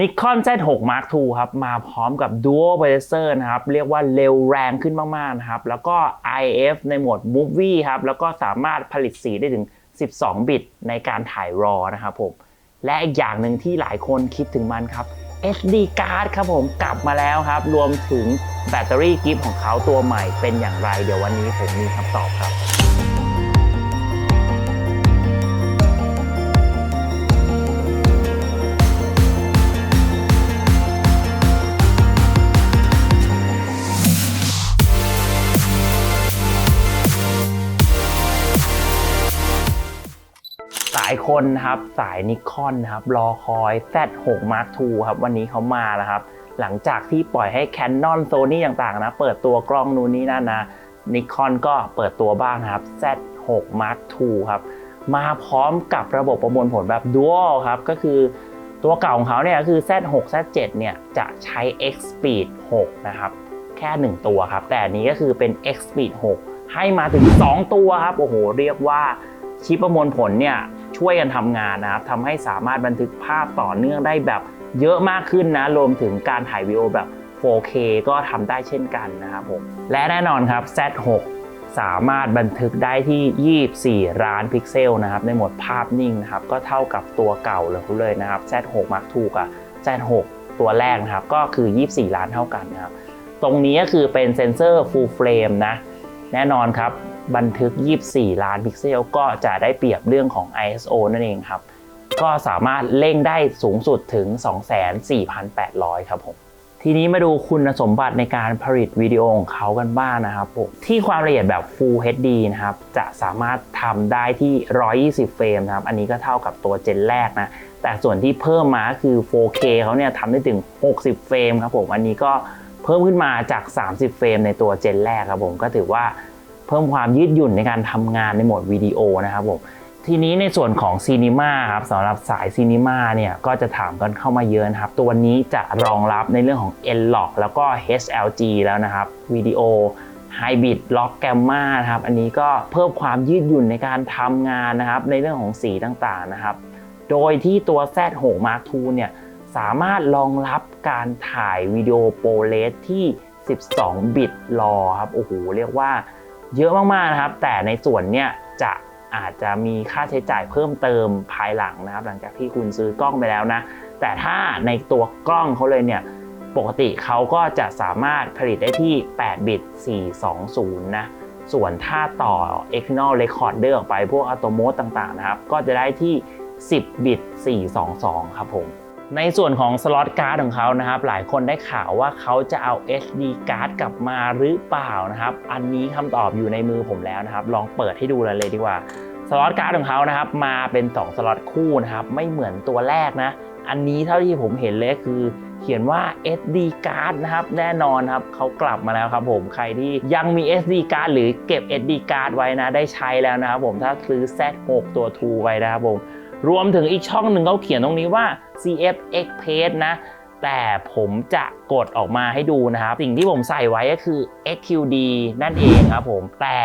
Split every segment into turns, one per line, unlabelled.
Nikon Z6 Mark II ครับมาพร้อมกับ Dual Processor นะครับ เรียกว่าเร็วแรงขึ้นมาก ๆ นะครับ แล้วก็ IF ในโหมด Movie ครับ แล้วก็สามารถผลิตสีได้ถึง 12 บิตในการถ่าย RAW นะครับผม และอีกอย่างหนึ่งที่หลายคนคิดถึงมันครับ SD card ครับผมกลับมาแล้วครับ รวมถึงแบตเตอรี่กิฟต์ของเขาตัวใหม่เป็นอย่างไร เดี๋ยววันนี้ผมมีคำตอบครับ คนครับสายนิคอนครับรอคอย Z6 Mark II ครับวันนี้เขามาแล้วครับ หลังจากที่ปล่อยให้ Canon Sony ต่างๆนะเปิดตัวกล้องนู่นนี่นั่นนะนิคอนก็เปิดตัวบ้างนะครับ Z6 Mark II ครับมาพร้อมกับระบบประมวลผลแบบ Dual ครับก็คือตัวเก่าของเขาเนี่ยคือ Z6 Z7 เนี่ยจะใช้ X Speed 6 นะครับ แค่ 1 ตัวครับ แต่อันนี้ก็คือเป็น X Speed 6 ให้มาถึง 2 ตัวครับ โอ้โห เรียกว่าชิปประมวลผลเนี่ย ช่วยกันทำงานนะครับทำให้สามารถบันทึกภาพต่อเนื่องได้แบบเยอะมากขึ้นนะรวมถึงการถ่ายวิดีโอแบบ 4K ก็ทำได้เช่นกันนะครับผมและแน่นอนครับ Z6 สามารถบันทึกได้ที่ 24 ล้านพิกเซลนะครับในโหมดภาพนิ่งนะครับก็เท่ากับตัวเก่าเลยนะครับ Z6 Mark II กับ Z6 ตัวแรกนะครับก็คือ 24 ล้านเท่ากันนะครับตรงนี้ก็คือเป็นเซนเซอร์ full frame นะแน่นอนครับ บันทึก 24 ล้านพิกเซล ก็จะได้เปรียบเรื่องของ ISO นั่นเองครับ ก็สามารถเร่งได้สูงสุดถึง 24,800 ครับผมทีนี้มาดูคุณสมบัติในการผลิตวิดีโอของเขากันบ้างนะครับผมที่ความละเอียดแบบ Full HD นะครับ จะสามารถทำได้ที่ 120 เฟรมนะครับ อันนี้ก็เท่ากับตัวเจนแรกนะ แต่ส่วนที่เพิ่มมาคือ 4K เขาเนี่ยทำได้ถึง 60 เฟรมครับผม อันนี้ก็เพิ่มขึ้นมาจาก 30 เฟรมในตัวเจนแรกครับผม ก็ถือว่า เพิ่มความยืดหยุ่นในการทำงานในโหมดวิดีโอนะครับผมทีนี้ในส่วนของซีนีมาครับสำหรับสายซีนีมาเนี่ยก็จะถามกันเข้ามาเยอะนะครับ ตัวนี้จะรองรับในเรื่องของ N-Log แล้วก็ HLG แล้วนะครับวิดีโอ Hybrid Log Gamma นะครับ อันนี้ก็เพิ่มความยืดหยุ่นในการทำงานนะครับ ในเรื่องของสีต่างๆนะครับ โดยที่ตัว Z6 Mark II เนี่ยสามารถรองรับการถ่ายวิดีโอโปรเลสที่ 12 บิตรอครับโอ้โหเรียกว่า เยอะมากๆนะครับ แต่ในส่วนเนี้ยจะอาจจะมีค่าใช้จ่ายเพิ่มเติมภายหลังนะครับ หลังจากที่คุณซื้อกล้องไปแล้วนะ แต่ถ้าในตัวกล้องเขาเลยเนี่ยปกติเขาก็จะสามารถผลิตได้ที่ 8 บิต 420 นะ ส่วนถ้าต่อ external recorder ออกไปพวก a u t o m o d e ต่างๆนะครับ ก็จะได้ที่ 10 บิต 422 ครับผม ในส่วนของสล็อตการ์ดของเขานะครับ หลายคนได้ข่าวว่าเขาจะเอา SD การ์ดกลับมาหรือเปล่านะครับ อันนี้คำตอบอยู่ในมือผมแล้วนะครับ ลองเปิดให้ดูเลยเลยดีกว่าสล็อตการ์ดของเขานะครับ มาเป็น 2 สล็อตคู่นะครับ ไม่เหมือนตัวแรกนะ อันนี้เท่าที่ผมเห็นเลยคือเขียนว่า SD card นะครับ แน่นอนครับเขากลับมาแล้วครับผมใครที่ยังมี SD card หรือเก็บ SD card ไว้นะ ได้ใช้แล้วนะครับผมถ้าซื้อ Z6 ตัว 2 ไว้นะครับผม รวมถึงอีกช่องหนึ่งเขาเขียนตรงนี้ว่า CF Express นะ แต่ผมจะกดออกมาให้ดูนะครับ สิ่งที่ผมใส่ไว้ก็คือ XQD นั่นเองครับผม แต่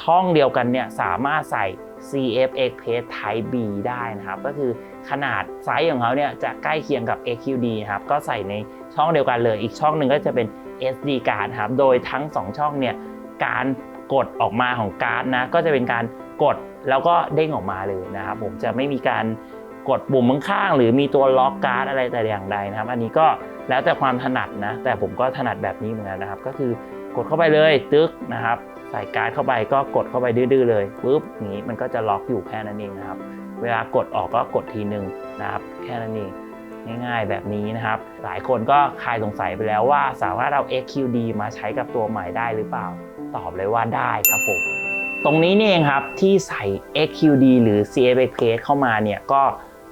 ช่องเดียวกันเนี่ยสามารถใส่ CF Express Type B ได้นะครับ ก็คือขนาดไซส์ของเขาเนี่ยจะใกล้เคียงกับ XQD ครับ ก็ใส่ในช่องเดียวกันเลย อีกช่องหนึ่งก็จะเป็น SD card ครับ โดยทั้ง 2 ช่องเนี่ย การกดออกมาของการ์ดนะ ก็จะเป็นการ กดแล้วก็เด้งออกมาเลยนะครับผมจะไม่มีการกดปุ่มข้างๆหรือมีตัวล็อกการ์ดอะไรแต่อย่างใดนะครับ อันนี้ก็แล้วแต่ความถนัดนะ แต่ผมก็ถนัดแบบนี้เหมือนกันนะครับ ก็คือกดเข้าไปเลยตึ๊กนะครับ ใส่การ์ดเข้าไปก็กดเข้าไปดื้อๆเลยปุ๊บอย่างนี้มันก็จะล็อกอยู่แค่นั้นเองนะครับ เวลากดออกก็กดทีนึงนะครับ แค่นั้นเองง่ายๆ แบบนี้นะครับ หลายคนก็คลายสงสัยไปแล้วว่าสามารถเอา XQD มาใช้กับตัวใหม่ได้หรือเปล่า ตอบเลยว่าได้ครับผม ตรงนี้นี่เองครับที่ใส่ XQD หรือ CFX เข้ามาเนี่ยก็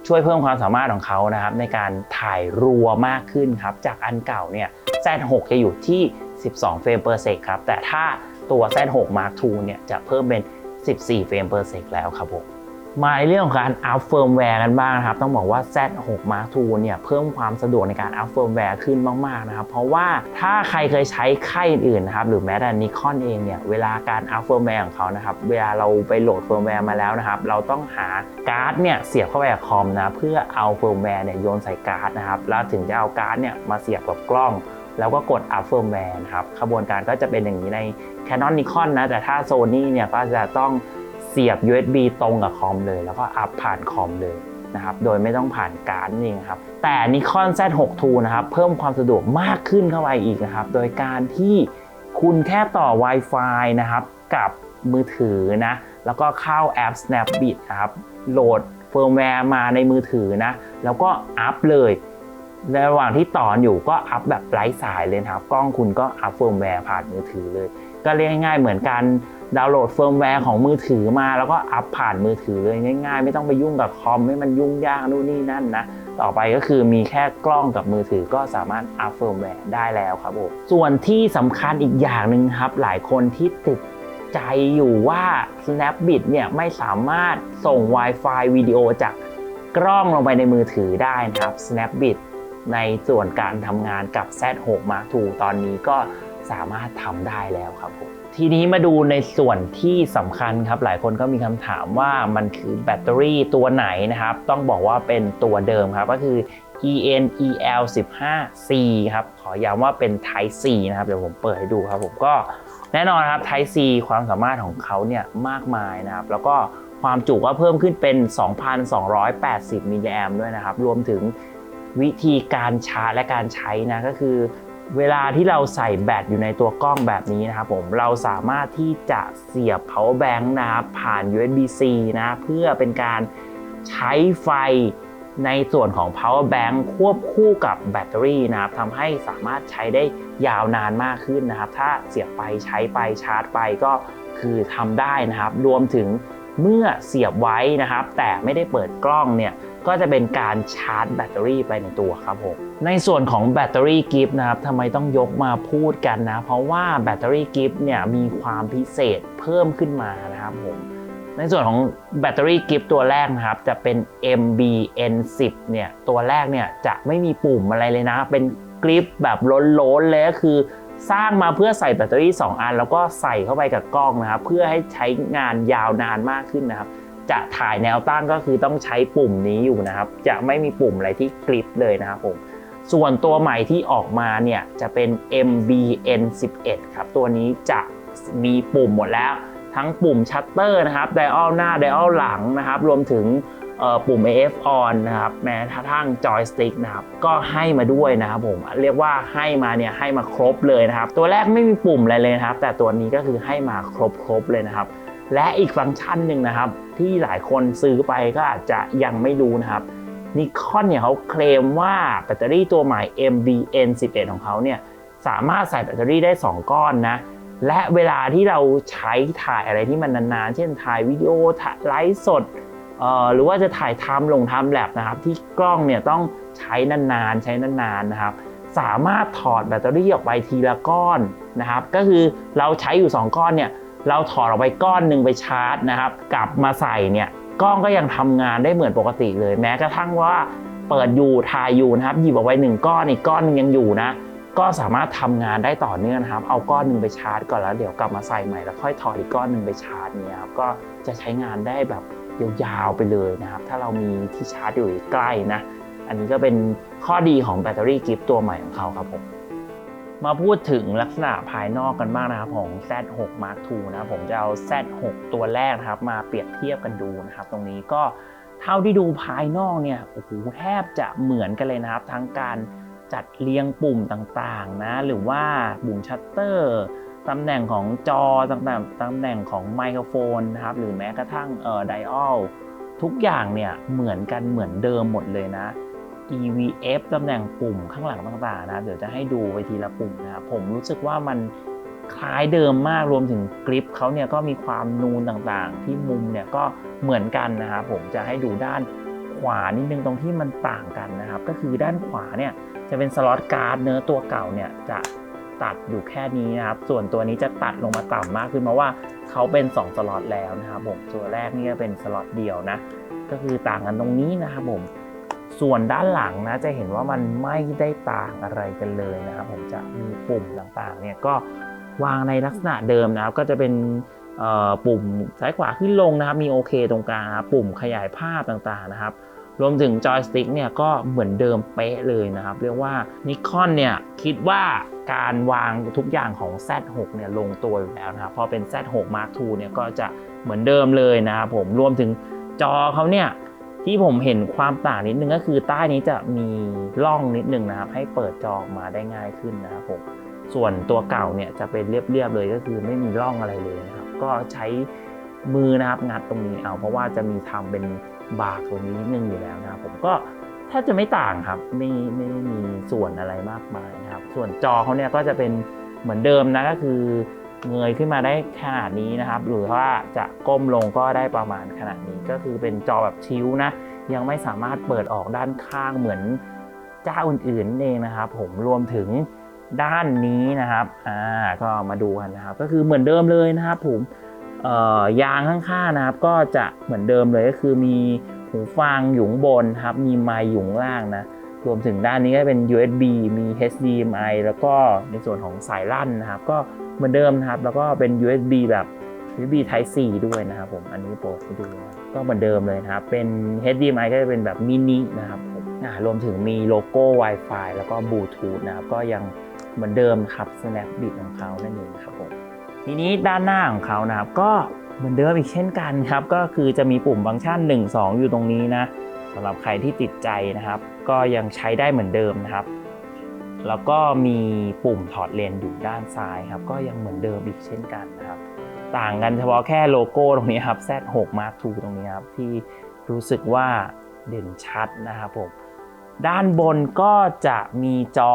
ช่วยเพิ่มความสามารถของเขานะครับในการถ่ายรัวมากขึ้นครับ จากอันเก่าเนี่ย Z6 จะอยู่ที่ 12 เฟรม per sec ครับ แต่ถ้าตัว Z6 Mark II เนี่ยจะเพิ่มเป็น 14 เฟรม per sec แล้วครับผม มาในเรื่องของการอัพเฟิร์มแวร์กันบ้างนะครับ ต้องบอกว่า Z6 Mark II เนี่ยเพิ่มความสะดวกในการอัพเฟิร์มแวร์ขึ้นมาก ๆ นะครับ เพราะว่าถ้าใครเคยใช้ค่ายอื่นๆนะครับ หรือแม้แต่นิคอนเองเนี่ย เวลาการอัพเฟิร์มแวร์ของเขานะครับ เวลาเราไปโหลดเฟิร์มแวร์มาแล้วนะครับ เราต้องหาการ์ดเนี่ยเสียบเข้าไปกับคอมนะเพื่อเอาเฟิร์มแวร์เนี่ยโยนใส่การ์ดนะครับแล้วถึงจะเอาการ์ดเนี่ยมาเสียบกับกล้องแล้วก็กดอัพเฟิร์มแวร์นะครับขบวนการก็จะเป็นอย่างนี้ใน Canon Nikon นะแต่ถ้า Sony เนี่ยก็จะต้อง เสียบ USB ตรงกับคอมเลย แล้วก็อัพผ่านคอมเลยนะครับ โดยไม่ต้องผ่านการ์ดนี่ครับ แต่ Nikon Z6 II นะครับ เพิ่มความสะดวกมากขึ้นเข้าไปอีกนะครับ โดยการที่คุณแค่ต่อ Wi-Fi นะครับ กับมือถือนะ แล้วก็เข้าแอป Snapbit นะครับ โหลดเฟิร์มแวร์มาในมือถือนะ แล้วก็อัพเลยในระหว่างที่ต่ออยู่ก็อัพแบบไร้สายเลยครับ กล้องคุณก็อัพเฟิร์มแวร์ผ่านมือถือเลย ก็เรียกง่ายๆเหมือนการ ดาวน์โหลดเฟิร์มแวร์ของมือถือมา แล้วก็อัพผ่านมือถือเลยง่ายๆ ไม่ต้องไปยุ่งกับคอมให้มันยุ่งยากนู่นนี่นั่นนะต่อไปก็คือมีแค่กล้องกับมือถือก็สามารถอัพเฟิร์มแวร์ได้แล้วครับผมส่วนที่สำคัญอีกอย่างหนึ่งครับ หลายคนที่ติดใจอยู่ว่า Snapbit เนี่ยไม่สามารถส่ง Wi-Fi วิดีโอจากกล้องลงไปในมือถือได้นะครับ Snapbit ในส่วนการทำงานกับ Z6 Mark II ตอนนี้ก็สามารถทำได้แล้วครับผม ทีนี้มาดูในส่วนที่สำคัญครับ หลายคนก็มีคำถามว่ามันคือแบตเตอรี่ตัวไหนนะครับ ต้องบอกว่าเป็นตัวเดิมครับก็คือ ENEL 15C ครับ ขอย้ำว่าเป็น Type C นะครับ เดี๋ยวผมเปิดให้ดูครับ ผมก็แน่นอนครับ Type C ความสามารถของเขาเนี่ยมากมายนะครับ แล้วก็ความจุก็เพิ่มขึ้นเป็น 2,280 มิลลิแอมด้วยนะครับ รวมถึงวิธีการชาร์จและการใช้นะก็คือ เวลาที่เราใส่แบตอยู่ในตัวกล้องแบบนี้นะครับผมเราสามารถที่จะเสียบ power bank นะครับผ่าน USB-C นะเพื่อเป็นการใช้ไฟในส่วนของ power bank ควบคู่กับแบตเตอรี่นะครับทำให้สามารถใช้ได้ยาวนานมากขึ้นนะครับ ถ้าเสียบไปใช้ไปชาร์จไปก็คือทำได้นะครับ รวมถึงเมื่อเสียบไว้นะครับ แต่ไม่ได้เปิดกล้องเนี่ยก็จะเป็นการชาร์จแบตเตอรี่ไปในตัวครับผม ในส่วนของแบตเตอรี่กิฟต์นะครับทำไมต้องยกมาพูดกันนะ เพราะว่าแบตเตอรี่กิฟต์เนี่ยมีความพิเศษเพิ่มขึ้นมานะครับผมในส่วนของแบตเตอรี่กิฟต์ตัวแรกนะครับ จะเป็น MBN10 เนี่ยตัวแรกเนี่ยจะไม่มีปุ่มอะไรเลยนะ เป็นกริปแบบล้นๆเลยก็คือสร้างมาเพื่อใส่แบตเตอรี่ 2 อัน แล้วก็ใส่เข้าไปกับกล้องนะครับ เพื่อให้ใช้งานยาวนานมากขึ้นนะครับ จะถ่ายแนวตั้งก็คือต้องใช้ปุ่มนี้อยู่นะครับ จะไม่มีปุ่มอะไรที่กริปเลยนะครับผม ส่วนตัวใหม่ที่ออกมาเนี่ยจะเป็น MBN11 ครับ ตัวนี้จะมีปุ่มหมดแล้ว ทั้งปุ่มชัตเตอร์นะครับไดออลหน้าไดออลหลังนะครับ รวมถึงปุ่ม AF on นะครับแม้กระทั่งจอยสติ๊กนะครับก็ให้มาด้วยนะครับผมเรียกว่าให้มาเนี่ยให้มาครบเลยนะครับ ตัวแรกไม่มีปุ่มอะไรเลยนะครับ แต่ตัวนี้ก็คือให้มาครบครบๆเลยนะครับ และอีกฟังก์ชันหนึ่งนะครับ ที่หลายคนซื้อไปก็อาจจะยังไม่รู้นะครับ นิคอนเนี่ยเขาเคลมว่าแบตเตอรี่ตัวใหม่ MBN11 ของเขาเนี่ยสามารถใส่แบตเตอรี่ได้ 2 ก้อนนะ และเวลาที่เราใช้ถ่ายอะไรที่มันนานๆ เช่นถ่ายวิดีโอถ่ายไลฟ์สดหรือว่าจะถ่ายทำลงทำแลบนะครับ ที่กล้องเนี่ยต้องใช้นานๆ ใช้นานๆนะครับ สามารถถอดแบตเตอรี่ออกไปทีละก้อนนะครับ ก็คือเราใช้อยู่ 2 ก้อนเนี่ยเราถอดออกไปก้อนหนึ่งไปชาร์จนะครับ กลับมาใส่เนี่ย กล้องก็ยังทำงานได้เหมือนปกติเลย แม้กระทั่งว่าเปิดอยู่ถ่ายอยู่นะครับหยิบออกไปหนึ่งก้อนอีกก้อนหนึงยังอยู่นะ ก็สามารถทำงานได้ต่อเนื่องนะครับ เอาก้อนหนึ่งไปชาร์จก่อนแล้วเดี๋ยวกลับมาใส่ใหม่แล้วค่อยถอดอีกก้อนหนึ่งไปชาร์จเนี่ยครับก็จะใช้งานได้แบบยาวๆไปเลยนะครับ ถ้าเรามีที่ชาร์จอยู่ใกล้นะ อันนี้ก็เป็นข้อดีของแบตเตอรี่กิฟต์ตัวใหม่ของเขาครับผม มาพูดถึงลักษณะภายนอกกันบ้างนะครับของ Z6 Mark II นะครับผมจะเอา Z6 ตัวแรกนะครับ มาเปรียบเทียบกันดูนะครับ ตรงนี้ก็เท่าที่ดูภายนอกเนี่ยโอ้โหแทบจะเหมือนกันเลยนะครับ ทั้งการจัดเรียงปุ่มต่างๆนะหรือว่าปุ่มชัตเตอร์ตำแหน่งของจอต่างๆตำแหน่งของไมโครโฟนนะครับหรือแม้กระทั่งเอ่อไดออลทุกอย่างเนี่ยเหมือนกันเหมือนเดิมหมดเลยนะ EVF ตำแหน่งปุ่มข้างหลังต่างๆนะเดี๋ยวจะให้ดูไปทีละปุ่มนะครับผมรู้สึกว่ามันคล้ายเดิมมากรวมถึงกริปเขาเนี่ยก็มีความนูนต่างๆ ที่มุมเนี่ยก็เหมือนกันนะครับผมจะให้ดูด้านขวานิดนึงตรงที่มันต่างกันนะครับ ก็คือด้านขวาเนี่ยจะเป็นสล็อตการ์ดเนื้อตัวเก่าเนี่ยจะตัดอยู่แค่นี้นะครับ ส่วนตัวนี้จะตัดลงมาต่ำมากขึ้นเพราะว่าเขาเป็น 2 สล็อตแล้วนะครับผมตัวแรกนี่ก็เป็นสล็อตเดียวนะก็คือต่างกันตรงนี้นะครับผม ส่วนด้านหลังนะจะเห็นว่ามันไม่ได้ต่างอะไรกันเลยนะครับผมจะมีปุ่มต่างๆเนี่ยก็วางในลักษณะเดิมนะครับก็จะเป็นปุ่มซ้ายขวาขึ้นลงนะครับ มีโอเคตรงกลางปุ่มขยายภาพต่างๆนะครับ รวมถึงจอยสติ๊กเนี่ยก็เหมือนเดิมเป๊ะเลยนะครับ เรียกว่านิคอนเนี่ยคิดว่าการวางทุกอย่างของ Z6 เนี่ยลงตัวอยู่แล้วนะครับ พอเป็น Z6 Mark II เนี่ยก็จะเหมือนเดิมเลยนะครับผมรวมถึงจอเขาเนี่ย ที่ผมเห็นความต่างนิดนึงก็คือใต้นี้จะมีร่องนิดนึงนะครับ ให้เปิดจอกมาได้ง่ายขึ้นนะครับผมส่วนตัวเก่าเนี่ยจะเป็นเรียบๆเลยก็คือไม่มีร่องอะไรเลยนะครับ ก็ใช้มือนะครับงัดตรงนี้เอา เพราะว่าจะมีทำเป็นบาร์ตรงนี้นิดนึงอยู่แล้วนะครับผมก็แทบจะไม่ต่างครับไม่ไม่ได้มีส่วนอะไรมากมายนะครับ ส่วนจอเขาเนี่ยก็จะเป็นเหมือนเดิมนะก็คือ เงยขึ้นมาได้ขนาดนี้นะครับ หรือว่าจะก้มลงก็ได้ประมาณขนาดนี้ ก็คือเป็นจอแบบชิวนะ ยังไม่สามารถเปิดออกด้านข้างเหมือนเจ้าอื่นๆเองนะครับ ผมรวมถึงด้านนี้นะครับ อ่า ก็มาดูกันนะครับ ก็คือเหมือนเดิมเลยนะครับผมเอ่อยางข้างๆนะครับ ก็จะเหมือนเดิมเลยก็คือมีหูฟังอยู่งบนครับ มีไมค์อยู่งล่างนะ รวมถึงด้านนี้ก็เป็น USB มี HDMI แล้วก็ในส่วนของสายลั่นนะครับ ก็เหมือนเดิมนะครับ แล้วก็เป็น USB แบบ USB Type C ด้วยนะครับผม อันนี้โปรดให้ดูก็เหมือนเดิมเลยนะครับ เป็น HDMI ก็จะเป็นแบบมินินะครับผมรวมถึงมีโลโก้ Wi-Fi แล้วก็บลูทูธนะครับ ก็ยังเหมือนเดิมครับ Snapbit ของเขานั่นเองครับผม ทีนี้ด้านหน้าของเขานะครับ ก็เหมือนเดิมอีกเช่นกันครับ ก็คือจะมีปุ่มฟังก์ชัน 1 2 อยู่ตรงนี้นะ สำหรับใครที่ติดใจนะครับ ก็ยังใช้ได้เหมือนเดิมนะครับ แล้วก็มีปุ่มถอดเลนส์อยู่ด้านซ้ายครับ ก็ยังเหมือนเดิมอีกเช่นกันนะครับ ต่างกันเฉพาะแค่โลโก้ตรงนี้ครับ Z6 Mark II ตรงนี้ครับ ที่รู้สึกว่าเด่นชัดนะครับผมด้านบนก็จะมีจอ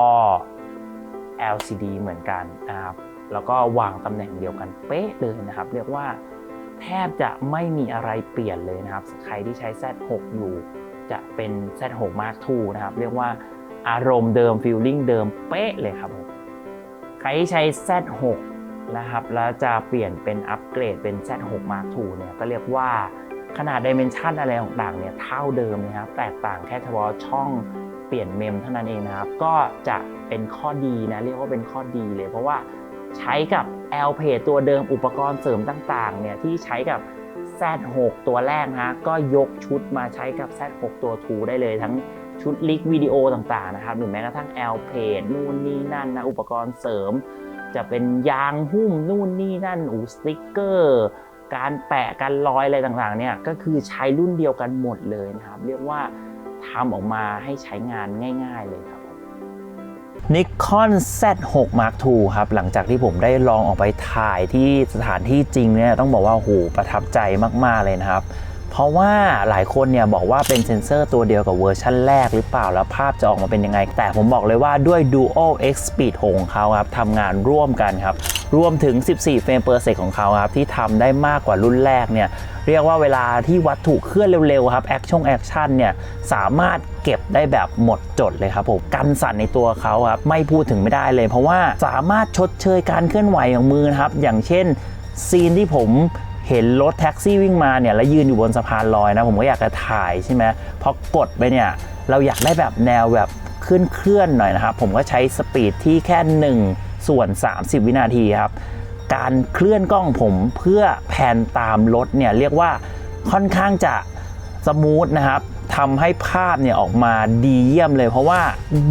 LCD เหมือนกันนะครับ แล้วก็วางตำแหน่งเดียวกันเป๊ะเลยนะครับ เรียกว่าแทบจะไม่มีอะไรเปลี่ยนเลยนะครับ ใครที่ใช้ Z6 อยู่ จะเป็น Z6 Mark II นะครับ เรียกว่าอารมณ์เดิมฟีลลิ่งเดิมเป๊ะเลยครับผมใครที่ใช้ Z6 นะครับแล้วจะเปลี่ยนเป็นอัปเกรดเป็น Z6 Mark II เนี่ยก็เรียกว่าขนาดดิเมนชันอะไรต่างๆเนี่ยเท่าเดิมนะครับแตกต่างแค่เฉพาะช่องเปลี่ยนเมมเท่านั้นเองนะครับ ก็จะเป็นข้อดีนะเรียกว่าเป็นข้อดีเลย เพราะว่าใช้กับ l p a d ตัวเดิมอุปกรณ์เสริมต่างๆเนี่ยที่ใช้กับ Z6 ตัวแรกนะ ก็ยกชุดมาใช้กับ Z6 ตัว 2 ได้เลยทั้งชุดลิกวิดีโอต่างๆนะครับหรือแม้กระทั่ง l p a d นู่นนี่นั่นนะ อุปกรณ์เสริม จะเป็นยางหุ้มนู่นนี่นั่นอูสติ๊กเกอร์ การแปะการร้อยอะไรต่างๆเนี่ยก็คือใช้รุ่นเดียวกันหมดเลยนะครับ เรียกว่าทำออกมาให้ใช้งานง่าย ๆเลยครับ Nikon Z6 Mark II ครับ หลังจากที่ผมได้ลองออกไปถ่ายที่สถานที่จริงเนี่ยต้องบอกว่าโหประทับใจมาก ๆ เลยนะครับ เพราะว่าหลายคนเนี่ยบอกว่าเป็นเซนเซอร์ตัวเดียวกับเวอร์ชันแรกหรือเปล่าแล้วภาพจะออกมาเป็นยังไง แต่ผมบอกเลยว่าด้วย Dual X Speed ของเขาครับทำงานร่วมกันครับ รวมถึง 14 เฟรมเปอร์เซกของเขาครับ ที่ทำได้มากกว่ารุ่นแรกเนี่ยเรียกว่าเวลาที่วัตถุเคลื่อนเร็วๆครับแอคชั่นแอคชั่นเนี่ยสามารถเก็บได้แบบหมดจดเลยครับผมกันสั่นในตัวเขาครับไม่พูดถึงไม่ได้เลย เพราะว่าสามารถชดเชยการเคลื่อนไหวของมือนะครับอย่างเช่นซีนที่ผม เห็นรถแท็กซี่วิ่งมาเนี่ยแล้วยืนอยู่บนสะพานลอยนะ ผมก็อยากจะถ่ายใช่ไหมพอกดไปเนี่ยเราอยากได้แบบแนวแบบเคลื่อนเคลื่อนๆหน่อยนะครับ ผมก็ใช้สปีดที่แค่ 1 ส่วน 30 วินาทีครับ การเคลื่อนกล้องผมเพื่อแผนตามรถเนี่ยเรียกว่าค่อนข้างจะสมูทนะครับทำให้ภาพเนี่ยออกมาดีเยี่ยมเลย เพราะว่า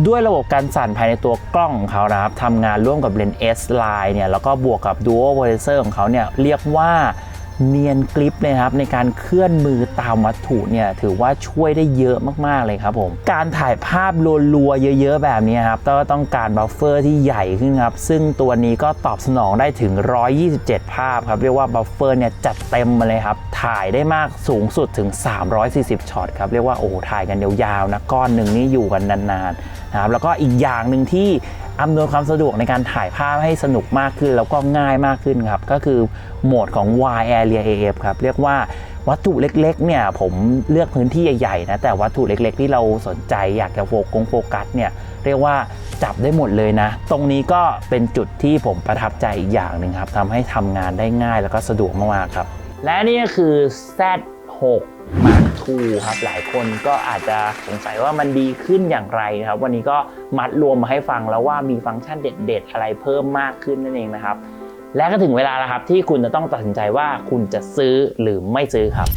ด้วยระบบการสั่นภายในตัวกล้องของเขานะครับทำงานร่วมกับเลนส์ S Line เนี่ยแล้วก็บวกกับ Dual Processor ของเขาเนี่ยเรียกว่า เนียนกริปเลยครับในการเคลื่อนมือตามวัตถุเนี่ยถือว่าช่วยได้เยอะมากๆเลยครับผม การถ่ายภาพรัวๆเยอะๆแบบนี้ครับก็ต้องการบัฟเฟอร์ที่ใหญ่ขึ้นครับ ซึ่งตัวนี้ก็ตอบสนองได้ถึง 127 ภาพครับ เรียกว่าบัฟเฟอร์เนี่ยจัดเต็มมาเลยครับ ถ่ายได้มากสูงสุดถึง 340 ช็อตครับ เรียกว่าโอ้ถ่ายกันยาวๆนะก้อนหนึ่งนี่อยู่กันนานๆ นะครับแล้วก็อีกอย่างหนึ่งที่อำนวยความสะดวกในการถ่ายภาพให้สนุกมากขึ้น แล้วก็ง่ายมากขึ้นครับ ก็คือโหมดของ Wide Area AF ครับเรียกว่าวัตถุเล็กๆเนี่ยผมเลือกพื้นที่ใหญ่ๆนะแต่วัตถุเล็กๆ ที่เราสนใจอยากจะโฟกัสโฟกัสเนี่ยเรียกว่าจับได้หมดเลยนะ ตรงนี้ก็เป็นจุดที่ผมประทับใจอีกอย่างหนึ่งครับทำให้ทำงานได้ง่ายแล้วก็สะดวกมากๆครับ และนี่ก็คือ 6 Mark II ครับหลายคนก็อาจจะสงสัยว่ามันดีขึ้นอย่างไรนะครับ วันนี้ก็มัดรวมมาให้ฟังแล้วว่ามีฟังก์ชันเด็ด ๆ อะไรเพิ่มมากขึ้นนั่นเองนะครับ และก็ถึงเวลาแล้วครับที่คุณจะต้องตัดสินใจว่าคุณจะซื้อหรือไม่ซื้อครับ